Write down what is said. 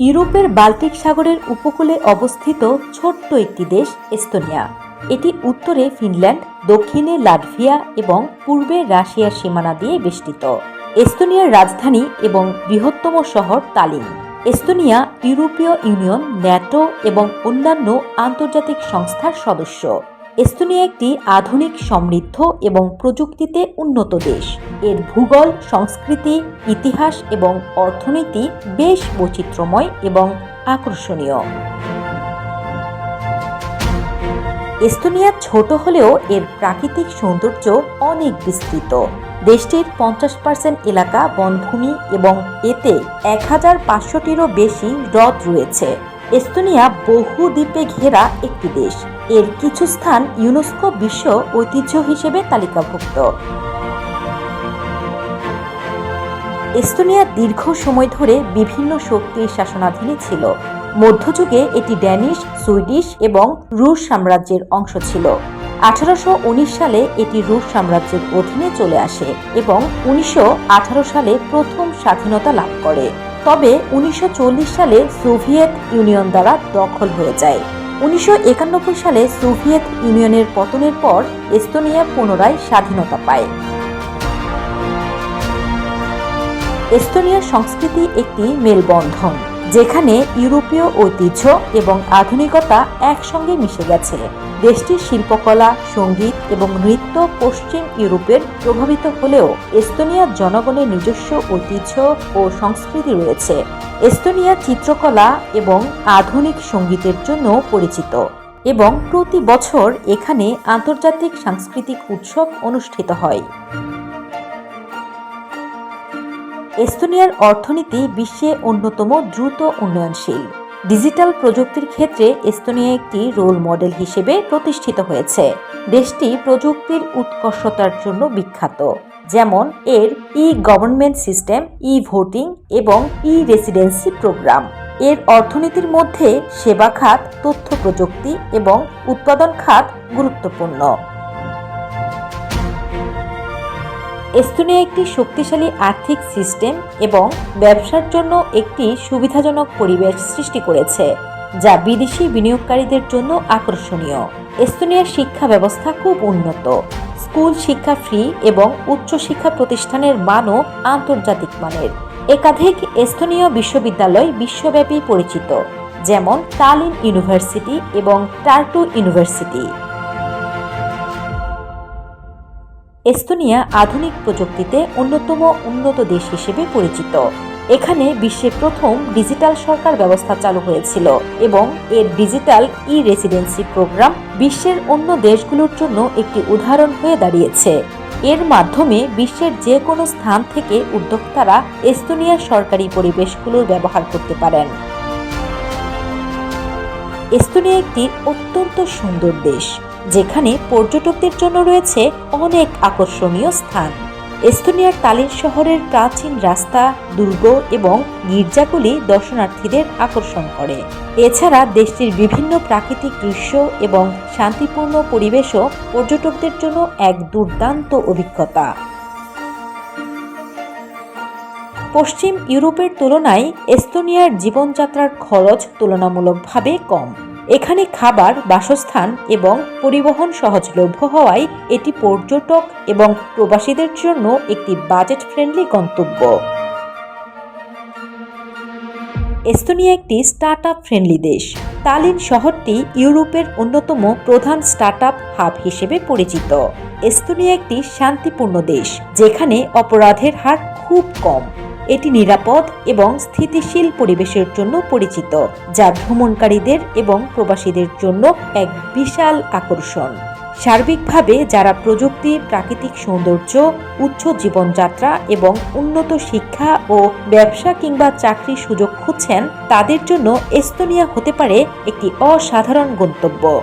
ইউরোপের বাল্টিক সাগরের উপকূলে অবস্থিত ছোট্ট একটি দেশ এস্তোনিয়া। এটি উত্তরে ফিনল্যান্ড, দক্ষিণে লাটভিয়া এবং পূর্বে রাশিয়ার সীমানা দিয়ে বেষ্টিত। এস্তোনিয়ার রাজধানী এবং বৃহত্তম শহর তালিন। এস্তোনিয়া ইউরোপীয় ইউনিয়ন, ন্যাটো এবং অন্যান্য আন্তর্জাতিক সংস্থার সদস্য। এস্তোনিয়া একটি আধুনিক সমৃদ্ধ এবং প্রযুক্তিতে উন্নত দেশ। এর ভূগোল, সংস্কৃতি, ইতিহাস এবং অর্থনীতি বেশ বৈচিত্র্যময় এবং আকর্ষণীয়। এস্তোনিয়া ছোট হলেও এর প্রাকৃতিক সৌন্দর্য অনেক বিস্তৃত। দেশটির পঞ্চাশ পার্সেন্ট এলাকা বনভূমি এবং এতে এক হাজার পাঁচশোটিরও বেশি হ্রদ রয়েছে। এস্তোনিয়া বহু দ্বীপে ঘেরা একটি দেশ। এর কিছু স্থান ইউনেস্কো বিশ্ব ঐতিহ্য হিসেবে তালিকাভুক্ত। এস্তোনিয়া দীর্ঘ সময় ধরে বিভিন্ন শক্তির শাসনাধীনে ছিল। মধ্যযুগে এটি ড্যানিশ, সুইডিশ এবং রুশ সাম্রাজ্যের অংশ ছিল। আঠারোশো উনিশ সালে এটি রুশ সাম্রাজ্যের অধীনে চলে আসে এবং উনিশশো আঠারো সালে প্রথম স্বাধীনতা লাভ করে। তবে উনিশশো চল্লিশ সালে সোভিয়েত ইউনিয়ন দ্বারা দখল হয়ে যায়। উনিশশো একানব্বই সালে সোভিয়েত ইউনিয়নের পতনের পর এস্তোনিয়া পুনরায় স্বাধীনতা পায়। এস্তোনিয়ার সংস্কৃতি একটি মেলবন্ধন, যেখানে ইউরোপীয় ঐতিহ্য এবং আধুনিকতা একসঙ্গে মিশে গেছে। দেশটির শিল্পকলা, সংগীত এবং নৃত্য পশ্চিম ইউরোপের প্রভাবিত হলেও এস্তোনিয়ার জনগণের নিজস্ব ঐতিহ্য ও সংস্কৃতি রয়েছে। এস্তোনিয়া চিত্রকলা এবং আধুনিক সঙ্গীতের জন্য পরিচিত এবং প্রতি বছর এখানে আন্তর্জাতিক সাংস্কৃতিক উৎসব অনুষ্ঠিত হয়। এস্তোনিয়ার অর্থনীতি বিশ্বে অন্যতম দ্রুত উন্নয়নশীল। ডিজিটাল প্রযুক্তির ক্ষেত্রে এস্তোনিয়া একটি রোল মডেল হিসেবে প্রতিষ্ঠিত হয়েছে। দেশটি প্রযুক্তির উৎকর্ষতার জন্য বিখ্যাত, যেমন এর E government system E voting এবং ই রেসিডেন্সি প্রোগ্রাম এর অর্থনীতির মধ্যে সেবা খাত, তথ্য প্রযুক্তি এবং উৎপাদন খাত গুরুত্বপূর্ণ। এস্তোনিয়া একটি শক্তিশালী আর্থিক সিস্টেম এবং ব্যবসার জন্য একটি সুবিধাজনক পরিবেশ সৃষ্টি করেছে, যা বিদেশি বিনিয়োগকারীদের জন্য আকর্ষণীয়। এস্তোনিয়ার শিক্ষা ব্যবস্থা খুব উন্নত। স্কুল শিক্ষা ফ্রি এবং উচ্চশিক্ষা প্রতিষ্ঠানের মানও আন্তর্জাতিক মানের। একাধিক এস্তোনীয় বিশ্ববিদ্যালয় বিশ্বব্যাপী পরিচিত, যেমন তালিন ইউনিভার্সিটি এবং টার্টু ইউনিভার্সিটি। এস্তোনিয়া আধুনিক প্রযুক্তিতে অন্যতম উন্নত দেশ হিসেবে পরিচিত। এখানে বিশ্বের প্রথম ডিজিটাল সরকার ব্যবস্থা চালু হয়েছিল এবং এর ডিজিটাল ই রেসিডেন্সি প্রোগ্রাম বিশ্বের অন্য দেশগুলোর জন্য একটি উদাহরণ হয়ে দাঁড়িয়েছে। এর মাধ্যমে বিশ্বের যে কোনো স্থান থেকে উদ্যোক্তারা এস্তোনিয়ার সরকারি পরিবেশগুলোর ব্যবহার করতে পারেন। এস্তোনিয়া একটি অত্যন্ত সুন্দর দেশ। যেখানে পর্যটকদের জন্য রয়েছে অনেক আকর্ষণীয় স্থান। এস্তোনিয়ার তালিন শহরের প্রাচীন রাস্তা, দুর্গ এবং গির্জাগুলি দর্শনার্থীদের আকর্ষণ করে। এছাড়া দেশটির বিভিন্ন প্রাকৃতিক দৃশ্য এবং শান্তিপূর্ণ পরিবেশও পর্যটকদের জন্য এক দুর্দান্ত অভিজ্ঞতা। পশ্চিম ইউরোপের তুলনায় এস্তোনিয়ার জীবনযাত্রার খরচ তুলনামূলকভাবে কম। এখানে খাবার, বাসস্থান এবং পরিবহন সহজলভ্য হওয়ায় এটি পর্যটক এবং প্রবাসীদের জন্য একটি বাজেট ফ্রেন্ডলি গন্তব্য। এস্তোনিয়া একটি স্টার্ট আপ ফ্রেন্ডলি দেশ। তালিন শহরটি ইউরোপের অন্যতম প্রধান স্টার্ট আপ হাব হিসেবে পরিচিত। এস্তোনিয়া একটি শান্তিপূর্ণ দেশ, যেখানে অপরাধের হার খুব কম। এটি নিরাপদ এবং স্থিতিশীল পরিবেশের জন্য পরিচিত, যা ভ্রমণকারীদের এবং প্রবাসীদের জন্য এক বিশাল আকর্ষণ। সার্বিকভাবে যারা প্রযুক্তি, প্রাকৃতিক সৌন্দর্য, উচ্চ জীবনযাত্রা এবং উন্নত শিক্ষা ও ব্যবসা কিংবা চাকরির সুযোগ খুঁজছেন, তাদের জন্য এস্তোনিয়া হতে পারে একটি অসাধারণ গন্তব্য।